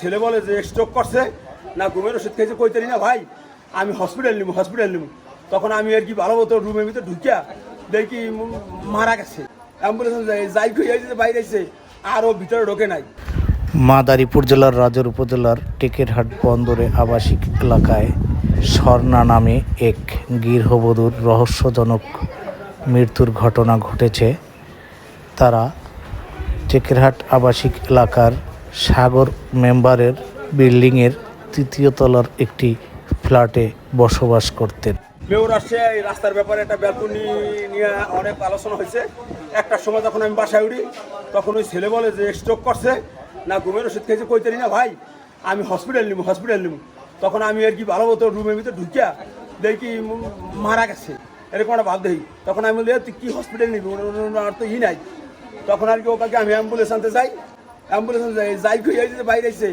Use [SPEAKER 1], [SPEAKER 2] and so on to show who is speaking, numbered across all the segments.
[SPEAKER 1] ছেলে বলে যে স্ট্রোক করছে না ঘুমের ওষুধ খেয়েছে কইতারি না, ভাই, আমি হসপিটাল নিব হসপিটাল নিব তখন আমি আর কি ভালো মতো রুমের ভিতরে ঢুকিয়া দেখি মারা গেছে। অ্যাম্বুলেন্স যাই খুঁজে বাইরে এসে আরও ভিতরে ঢোকে নাই।
[SPEAKER 2] মাদারীপুর জেলার রাজর উপজেলার টেকেরহাট বন্দরে আবাসিক এলাকায় স্বর্ণা নামে এক গৃহবধূর রহস্যজনক মৃত্যুর ঘটনা ঘটেছে। তারা টেকেরহাট আবাসিক এলাকার সাগর মেম্বারের বিল্ডিংয়ের তৃতীয় তলার একটি ফ্ল্যাটে বসবাস করতেন।
[SPEAKER 1] মেয়র আসছে এই রাস্তার ব্যাপারে একটা ব্যালকনি নিয়ে অনেক আলোচনা হয়েছে। একটা সময় যখন আমি বাসায় উঠি তখন ওই ছেলে বলে যে স্ট্রোক করছে? না ঘুমের ওষুধ খেয়েছে? কই কইতারি না ভাই আমি হসপিটাল নিব হসপিটাল নিব তখন আমি আর কি ভালো মতো রুমের ভিতরে ঢুকিয়া দেখি মারা গেছে। এরকম একটা ভাব দেখি। তখন আমি বলি "এ, তুই কি হসপিটাল নিবি? আর তো ই নাই। তখন আর কি ওকে আমি অ্যাম্বুলেন্স আনতে যাই। অ্যাম্বুলেন্স যাই খুঁজে যে বাইরে এসে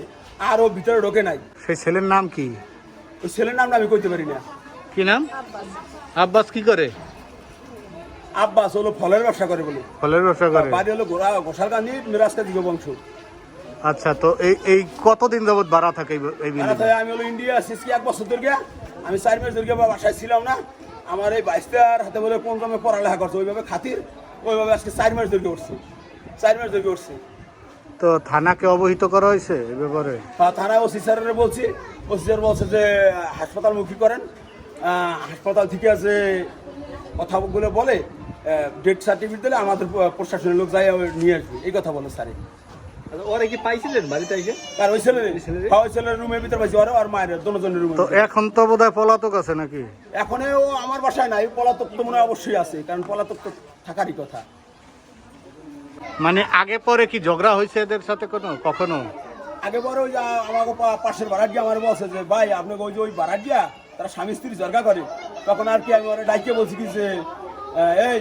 [SPEAKER 1] আরও ভিতরে ঢোকে নাই।
[SPEAKER 2] সেই ছেলের নাম কি?
[SPEAKER 1] ওই ছেলের নামটা আমি কইতে পারি না।
[SPEAKER 2] কি নাম? আব্বাস কি করে?
[SPEAKER 1] আব্বাস হলো ফলের ব্যবসা করে বলে।
[SPEAKER 2] ফলের ব্যবসা
[SPEAKER 1] বাড়ি হলো গোড়া গোসালকান্দি মিরাজকা দিগ বংশ।
[SPEAKER 2] আচ্ছা তো এই এই কতদিন যাবত ভাড়া থাকে এই-
[SPEAKER 1] আর
[SPEAKER 2] বিল্ডিং
[SPEAKER 1] আমি হলো ইন্ডিয়া সিসকি এক বছর ধরে আমি চার মাস ধরে বাসায় ছিলাম না। আমার এই বাইশটার হাতে বলে কোন রকমে পড়ালেখা করছে ওইভাবে খাতির ওইভাবে আজকে চার মাস ধরে উঠছে। চার মাস ধরে উঠছে।
[SPEAKER 2] তো থানাকে অবহিত করা হয়েছে এই ব্যাপারে?
[SPEAKER 1] হ্যাঁ, থানায় ওসি স্যারের বলছি ওসি স্যার বলছে যে হাসপাতাল মুখী করেন। হাসপাতাল থেকে আছে কথাগুলো বলে ডেথ সার্টিফিকেট দিলে আমাদের প্রশাসনের লোক যাই নিয়ে আসবে। এই কথা বলে স্যারে।
[SPEAKER 3] ওরা কি পাইছিলেন বাড়িতে এসে?
[SPEAKER 1] আর ওই ছেলে ওই ছেলের রুমের ভিতরে পাইছি ওরা আর মায়ের দুজনের রুমে
[SPEAKER 2] তো এখন তো বোধহয় পলাতক আছে নাকি?
[SPEAKER 1] এখন ও আমার বাসায় নাই পলাতক তো মনে হয় অবশ্যই আছে কারণ পলাতক তো থাকারই কথা।
[SPEAKER 2] মানে আগে পরে কি ঝগড়া হয়েছে এদের সাথে কোনো? কখনো?
[SPEAKER 1] আগে বড় ওই আমাকে পাশের বারাটিয়া আমার বলছে যে, ভাই আপনাকে ওই যে ওই বারাটিয়া তারা স্বামী স্ত্রী জর্গা করে। তখন আর কি আমি ডাইকে বলছি কি যে এই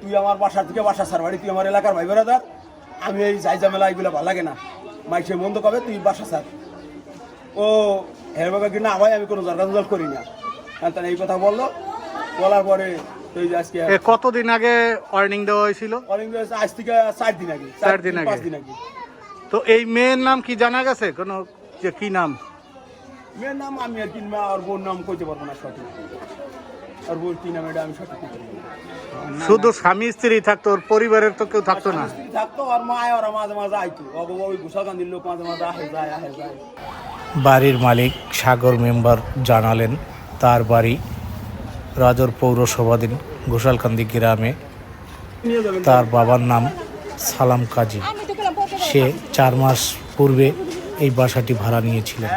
[SPEAKER 1] তুই আমার বাসার থেকে বাসা সার বাড়ি, তুই আমার এলাকার ভাই বেড়াদার আমি এই যাই ঝামেলা এগুলো ভালো লাগে না। মাইসে মন্দ কবে? তুই বাসা সার ও হের বাবা কি না ভাই আমি কোনো জর্গা জল করি না। হ্যাঁ তাহলে এই কথা বলল। বলার পরে
[SPEAKER 2] এ কতদিন আগে ওয়ার্নিং দেওয়া হয়েছিল?
[SPEAKER 1] দিন হয়েছে, আজ থেকে চার দিন আগে
[SPEAKER 2] চার দিন আগে।
[SPEAKER 1] পাঁচ দিন আগে।
[SPEAKER 2] তো এই মেয়ের নাম কি জানা গেছে? কোনো যে কি নাম?
[SPEAKER 1] মেয়ের নাম আমি আর কি মা আর বোন নাম কইতে পারব না সঠিক। আর বোন কি নাম এটা আমি সঠিক কইতে পারব না।
[SPEAKER 2] শুধু স্বামী স্ত্রী থাকতো ওর পরিবারের তো কেউ থাকতো না?
[SPEAKER 1] থাকতো আর মা ওরা মাঝে মাঝে আইতো। বাবা ওই গোসাগান্দির লোক মাঝে মাঝে আহে যায় আহে যায়।
[SPEAKER 2] বাড়ির মালিক সাগর মেম্বার জানালেন তার বাড়ি রাজর পৌরসভাধীন ঘোষালকান্দি গ্রামে। তার বাবার নাম সালাম কাজী। সে চার মাস পূর্বে এই বাসাটি ভাড়া নিয়েছিলেন।